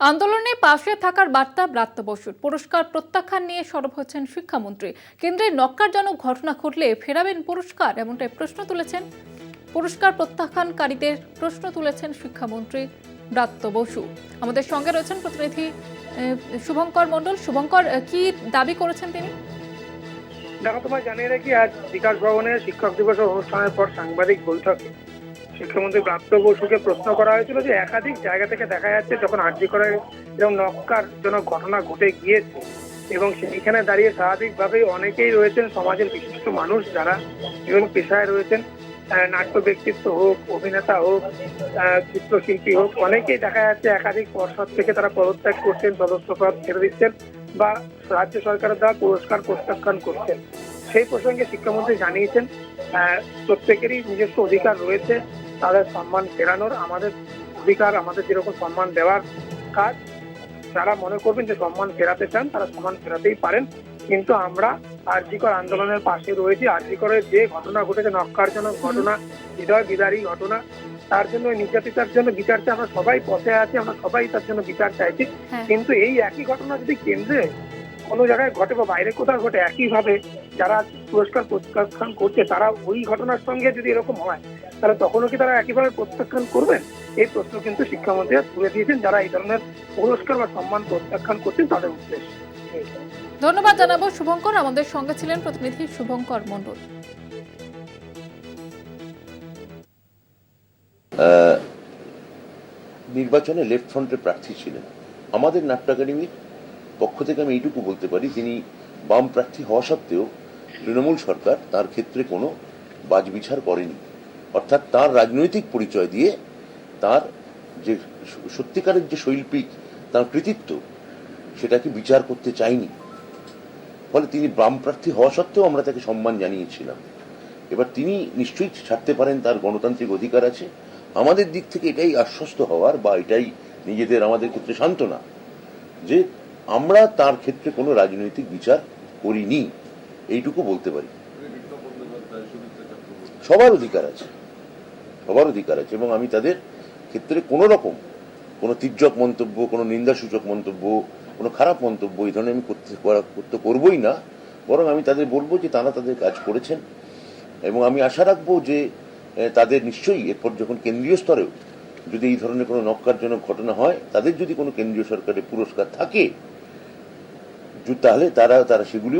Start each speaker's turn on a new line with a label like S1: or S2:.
S1: আন্দোলনে পাশে থাকার বার্তা ব্রাত্য বসুর। পুরস্কার প্রত্যাখ্যান নিয়ে সরব হচ্ছেন শিক্ষামন্ত্রী। কেন্দ্রে নক্কারজনক ঘটনা ঘটলে ফেরাবেন পুরস্কার, এমনটাই প্রশ্ন তুলেছেন। পুরস্কার প্রত্যাখ্যানকারীদের প্রশ্ন তুলেছেন শিক্ষামন্ত্রী ব্রাত্য বসু। আমাদের সঙ্গে রয়েছেন প্রতিনিধি শুভঙ্কর মণ্ডল। শুভঙ্কর কি দাবি করেছেন তিনি?
S2: দেখো, তোমায় জানিয়ে রাখি, আজ বিকাশ ভবনে শিক্ষক দিবস অনুষ্ঠানের পর সাংবাদিক বৈঠকে শিক্ষামন্ত্রী প্রাপ্ত বসুকে প্রশ্ন করা হয়েছিল যে একাধিক জায়গা থেকে দেখা যাচ্ছে যখন আর্জি করে এরকম নক্কারজনক ঘটনা ঘটে গিয়েছে। এবং সেইখানে দাঁড়িয়ে স্বাভাবিকভাবেই অনেকেই রয়েছেন সমাজের বিশিষ্ট মানুষ যারা বিভিন্ন পেশায় রয়েছেন নাট্য ব্যক্তিত্ব হোক, অভিনেতা হোক চিত্রশিল্পী হোক, অনেকেই দেখা যাচ্ছে একাধিক পর্ষদ থেকে তারা পদত্যাগ করছেন সদস্য পদ ছেড়ে দিচ্ছেন বা রাজ্য সরকারের দ্বারা পুরস্কার প্রত্যাখ্যান করছেন। সেই প্রসঙ্গে শিক্ষামন্ত্রী জানিয়েছেন প্রত্যেকেরই নিজস্ব অধিকার রয়েছে। তাদের সম্মান ফেরানোর আমাদের অধিকার আমাদের যেরকম সম্মান দেওয়ার কাজ যারা মনে করবেন যে সম্মান ফেরাতে চান তারা সম্মান ফেরাতেই পারেন। কিন্তু আমরা আরজিকর আন্দোলনের পাশে রয়েছি। আরজিকরের যে ঘটনা ঘটেছে নক্কারজনক ঘটনা হৃদয় বিদারী ঘটনা তার জন্য ওই নির্যাতিতার জন্য বিচার চাই। আমরা সবাই পথে আছি আমরা সবাই তার জন্য বিচার চাইছি।
S1: হ্যাঁ।
S2: কিন্তু এই একই ঘটনা যদি কেন্দ্রে কোনো জায়গায় ঘটে বা বাইরে কোথাও ঘটে একইভাবে যারা পুরস্কার প্রত্যাখ্যান করছে তারা ওই ঘটনার সঙ্গে যদি এরকম হয় তাহলে তখনও কি তারা একইভাবে প্রত্যাখ্যান করবেন? এই প্রশ্ন কিন্তু শিক্ষামন্ত্রী তুলে দিয়েছেন যারা এই ধরনের পুরস্কার বা সম্মান প্রত্যাখ্যান করছেন তাদের উদ্দেশ্যে।
S1: ধন্যবাদ জানাব শুভঙ্কর। আমাদের সঙ্গে ছিলেন প্রতিনিধি শুভঙ্কর মণ্ডল।
S3: আহ, নির্বাচনে লেফট ফ্রন্টের প্রার্থী ছিলেন। আমাদের নাট্য একাডেমির পক্ষ থেকে আমি এইটুকু বলতে পারি তিনি বাম প্রার্থী হওয়া সত্ত্বেও তৃণমূল সরকার তার ক্ষেত্রে কোনো বাজবিচার করেনি। অর্থাৎ তার রাজনৈতিক পরিচয় দিয়ে তার যে সত্যিকারের যে শৈল্পিক তার কৃতিত্ব, সেটাকে বিচার করতে চাইনি ফলে তিনি বাম প্রার্থী হওয়া সত্ত্বেও আমরা তাকে সম্মান জানিয়েছিলাম। এবার তিনি নিশ্চয়ই ছাড়তে পারেন, তার গণতান্ত্রিক অধিকার আছে। আমাদের দিক থেকে এটাই আশ্বস্ত হওয়ার বা এটাই নিজেদের, আমাদের ক্ষেত্রে সান্ত্বনা যে আমরা তার ক্ষেত্রে কোনো রাজনৈতিক বিচার করিনি, এইটুকু বলতে পারি। সবার অধিকার আছে, সবার অধিকার আছে এবং আমি তাদের ক্ষেত্রে কোনো রকম কোনো তির্যক মন্তব্য, কোনো নিন্দাসূচক মন্তব্য, কোনো খারাপ মন্তব্য এই ধরনের আমি করতে করতে করবোই না। বরং আমি তাদের বলব যে তারা তাদের কাজ করেছেন এবং আমি আশা রাখব যে তাদের নিশ্চয়ই এরপর যখন কেন্দ্রীয় স্তরেও যদি এই ধরনের কোনো নক্কারজনক ঘটনা হয়, তাদের যদি কোনো কেন্দ্রীয় সরকারের পুরস্কার থাকে তাহলে তারা তারা সেগুলি